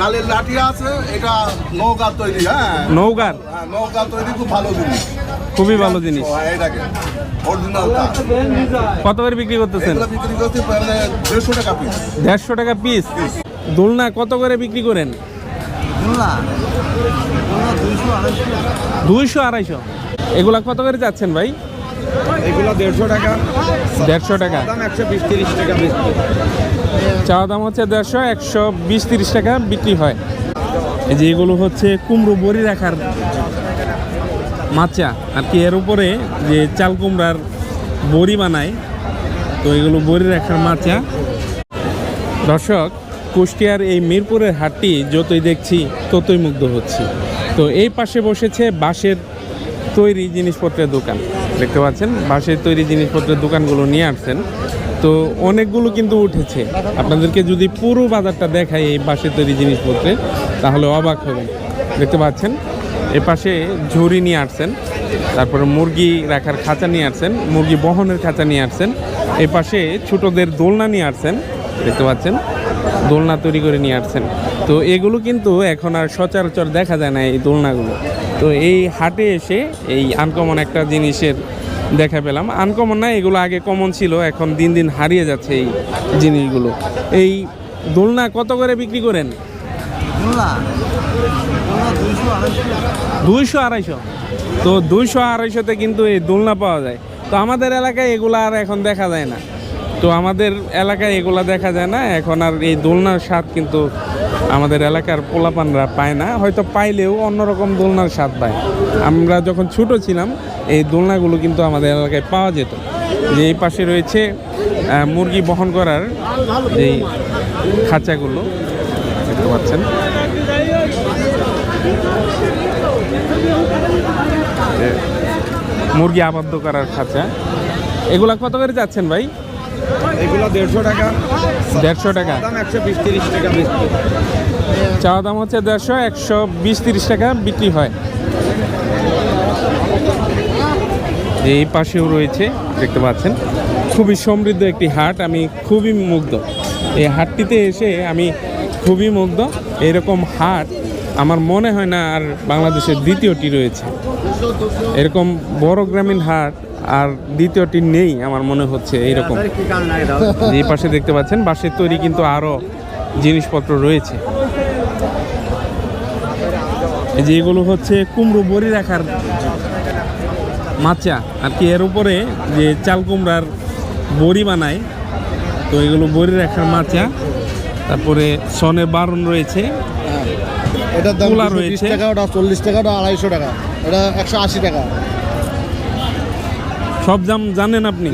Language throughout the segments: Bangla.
শালের লাঠি আছে এটা নৌকা তৈরি হ্যাঁ? নৌকার? হ্যাঁ, নৌকা তৈরি খুব ভালো জিনিস। খুবই ভালো জিনিস। এটাকে কত করে বিক্রি করতেছেন? বিক্রি করতে দেড়শো টাকা পিস দেড়শো টাকা পিস দোলনা কত করে বিক্রি করেন? দুইশো আড়াইশো। এগুলা কত করে যাচ্ছেন ভাই? এগুলো দেড়শো টাকা। দেড়শো টাকা। একশো বিশ তিরিশ টাকা বেশি চাওয়া দাম হচ্ছে দেড়শো, একশো বিশ তিরিশ টাকা বিক্রি হয়। এই যে এগুলো হচ্ছে কুমড়ো বড়ি রাখার মাচা। আর কি এর উপরে যে চাল কুমড়ার বড়ি বানায়, তো এগুলো বড়ি রাখার মাচা। দর্শক, কুষ্টিয়ার এই মিরপুরের হাটটি যতই দেখছি, ততই মুগ্ধ হচ্ছি। তো এই পাশে বসেছে বাঁশের তৈরি জিনিসপত্রের দোকান। দেখতে পাচ্ছেন বাঁশের তৈরি জিনিসপত্রের দোকানগুলো নিয়ে আসছেন। তো অনেকগুলো কিন্তু উঠেছে। আপনাদেরকে যদি পুরো বাজারটা দেখায় এই বাঁশের তৈরি জিনিসপত্রে, তাহলে অবাক হবেন। দেখতে পাচ্ছেন, এ পাশে ঝুড়ি নিয়ে আসছেন, তারপরে মুরগি রাখার খাঁচা নিয়ে আসছেন, মুরগি বহনের খাঁচা নিয়ে আসছেন, এ পাশে ছোটদের দোলনা নিয়ে আসছেন, দেখতে পাচ্ছেন দোলনা তৈরি করে নিয়ে আসছেন। তো এগুলো কিন্তু এখন আর সচরাচর দেখা যায় না এই দোলনাগুলো। তো এই হাটে এসে এই আনকমন একটা জিনিসের দেখা পেলাম। আনকমন না এগুলো আগে কমন ছিল এখন দিন দিন হারিয়ে যাচ্ছে এই জিনিসগুলো। এই দোলনা কত করে বিক্রি করেন? দুইশো আড়াইশো? তো দুইশো আড়াইশোতে কিন্তু এই দোলনা পাওয়া যায়। তো আমাদের এলাকায় এগুলো আর এখন দেখা যায় না। তো আমাদের এলাকায় এগুলা দেখা যায় না। এখন আর এই দোলনার স্বাদ কিন্তু আমাদের এলাকার পোলাপানরা পায় না। হয়তো পাইলেও অন্যরকম দোলনার স্বাদ পায়। আমরা যখন ছোট ছিলাম, এই দোলনাগুলো কিন্তু আমাদের এলাকায় পাওয়া যেত। যে এই পাশে রয়েছে মুরগি বহন করার এই খাঁচাগুলো, দেখতে পাচ্ছেন। মুরগি আবদ্ধ করার খাঁচা। এগুলা কত করে যাচ্ছেন ভাই? এগুলো দেড়শো টাকা। দেড়শো টাকা। দাম একশো বিশ তিরিশ টাকা বেশি চাওয়া দাম হচ্ছে দেড়শো একশো বিশ তিরিশ টাকা বিক্রি হয়। এই পাশেও রয়েছে দেখতে পাচ্ছেন খুবই সমৃদ্ধ একটি হাট আমি খুবই মুগ্ধ। এই হাটটিতে এসে আমি খুবই মুগ্ধ। এরকম হাট আমার মনে হয় না আর বাংলাদেশের দ্বিতীয়টি রয়েছে। এরকম বড় গ্রামীণ হাট আর দ্বিতীয়টি নেই আমার মনে হচ্ছে এইরকম। যে এই পাশে দেখতে পাচ্ছেন বাঁশের তৈরি কিন্তু আরও জিনিসপত্র রয়েছে। এই যে এগুলো হচ্ছে কুমড়ো বড়ি রাখার মাচা। আর কি এর উপরে যে চাল কুমড়ার বড়ি বানায় তো এগুলো বড়ি রাখার মাচা। তারপরে সনে বারণ রয়েছে। এটার দাম তুলা 220 রয়েছে। টাকা ওটা চল্লিশ টাকা ওটা আড়াইশো টাকা। এটা একশো আশি টাকা। সব দাম জানেন আপনি?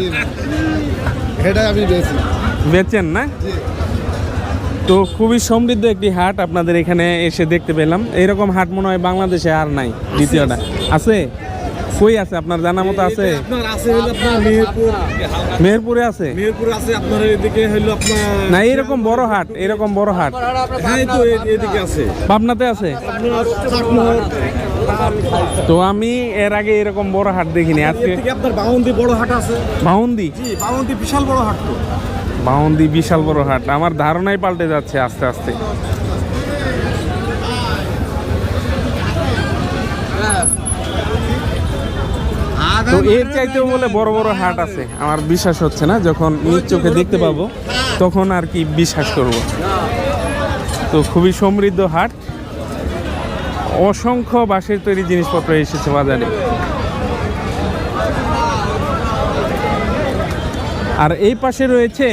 এটা আমি দিয়েছি বেচেন না? তো খুবই সমৃদ্ধ একটি হাট আপনাদের এখানে এসে দেখতে পেলাম। এইরকম হাট মনে হয় বাংলাদেশে আর নাই দ্বিতীয়টা। আছে কই আছে? আপনার জানা মতো আছে? মেহেরপুর আছে আপনার এদিকে হলো আপনার না এরকম বড় হাট এরকম বড় হাট। হ্যাঁ তো এদিকে আছে। পাবনাতে আছে? তো আমি এর আগে এরকম বড় হাট দেখিনি। আজকে আপনার বাউন্দি বড় হাট আছে। বাউন্দি? জি বাউন্দি বিশাল বড় হাট তো। বাউন্দি বিশাল বড় হাট। আমার ধারণাই পাল্টে যাচ্ছে আস্তে আস্তে। তো এর চাইতেও বলে বড় বড় হাট আছে। আমার বিশ্বাস হচ্ছে না যখন নিজ চোখে দেখতে পাবো তখন আর কি বিশ্বাস করব। তো খুবই সমৃদ্ধ হাট। অসংখ্য বাঁশের তৈরি জিনিসপত্র এসেছে বাজারে। আর এই পাশে রয়েছে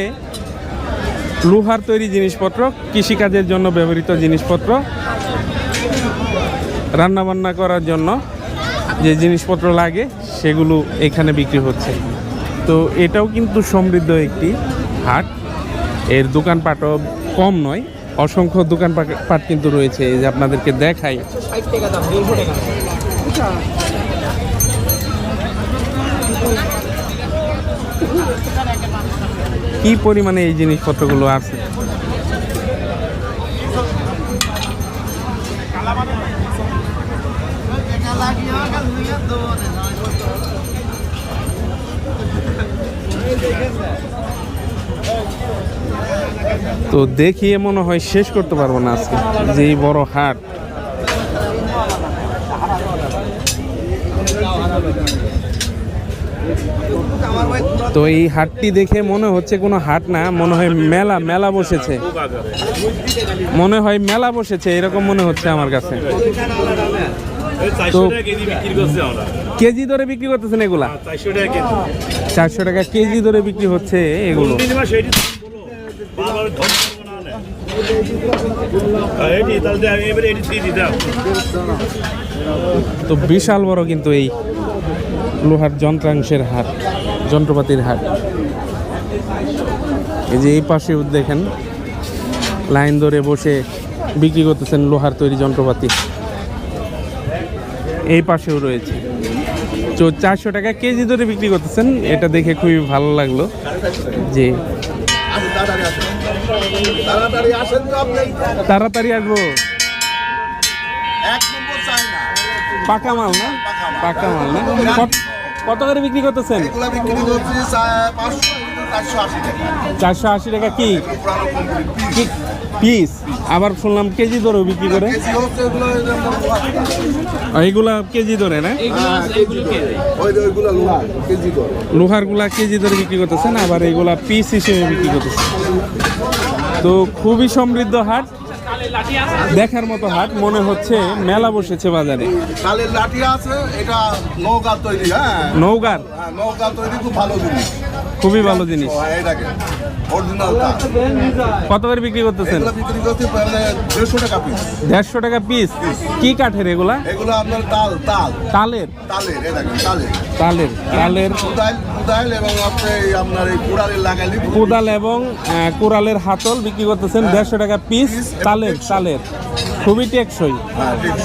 লোহার তৈরি জিনিসপত্র, কৃষিকাজের জন্য ব্যবহৃত জিনিসপত্র, রান্নাবান্না করার জন্য যে জিনিসপত্র লাগে সেগুলো এখানে বিক্রি হচ্ছে। তো এটাও কিন্তু সমৃদ্ধ একটি হাট। এর দোকানপাটও কম নয় অসংখ্য দোকান পাট কিন্তু রয়েছে এই যে আপনাদেরকে দেখাই। কি পরিমাণে এই জিনিসপত্রগুলো আছে? তো দেখিয়ে মনে হয় শেষ করতে পারব না আজকে যে এই বড় হাট। তো এই হাটটি দেখে মনে হচ্ছে কোনো হাট না মনে হয় মেলা মেলা বসেছে। মনে হয় মেলা বসেছে এরকম মনে হচ্ছে আমার কাছে। তো কেজি দরে বিক্রি করতেছেন এগুলা? চারশো টাকা কেজি। দরে বিক্রি হচ্ছে এগুলো। তো বিশাল বড় কিন্তু এই লোহার যন্ত্রাংশের হাট, যন্ত্রপাতির হাট। এই যে এই পাশেও দেখেন, লাইন ধরে বসে বিক্রি করতেছেন লোহার তৈরি যন্ত্রপাতি। এই পাশেও রয়েছে। তো চারশো টাকা কেজি ধরে বিক্রি করতেছেন, এটা দেখে খুবই ভালো লাগল যে তাড়াতাড়ি আসেন তো আপনি। তাড়াতাড়ি আসব। এক নম্বর চাই না পাকা মাল না? পাকা মাল। না? কত- করে বিক্রি করতেছেন? চারশো আশি টাকা। কি পিস? আবার শুনলাম কেজি ধরে বিক্রি করে। এইগুলা কেজি ধরে না? লোহারগুলা কেজি ধরে বিক্রি করতেছেন আবার এইগুলা পিস হিসেবে বিক্রি করতেছেন তো খুবই সমৃদ্ধ হাট। দেখার মতো হাট মনে হচ্ছে মেলা বসেছে বাজারে। কালের লাঠি আছে এটা নৌকা তৈরি হ্যাঁ? নৌকার? হ্যাঁ, নৌকা তৈরি খুব ভালো জিনিস। খুবই ভালো জিনিস। ও, এইটাকে অরিজিনাল কাঠ কত করে বিক্রি করতেছেন? বিক্রি করছি দেড়শো টাকা পিস দেড়শো টাকা পিস কি কাঠের এগুলা? এগুলো আপনার তাল তাল। তালের? তালের তালের। তালের তালের। কুদাইল এবং আপনি আপনার এই কুড়ালের লাগালি কোদাল এবং আহ, কোরালের হাতল বিক্রি করতেছেন দেড়শো টাকা পিস তালের তালের। খুবই টেকসই। হ্যাঁ ঠিক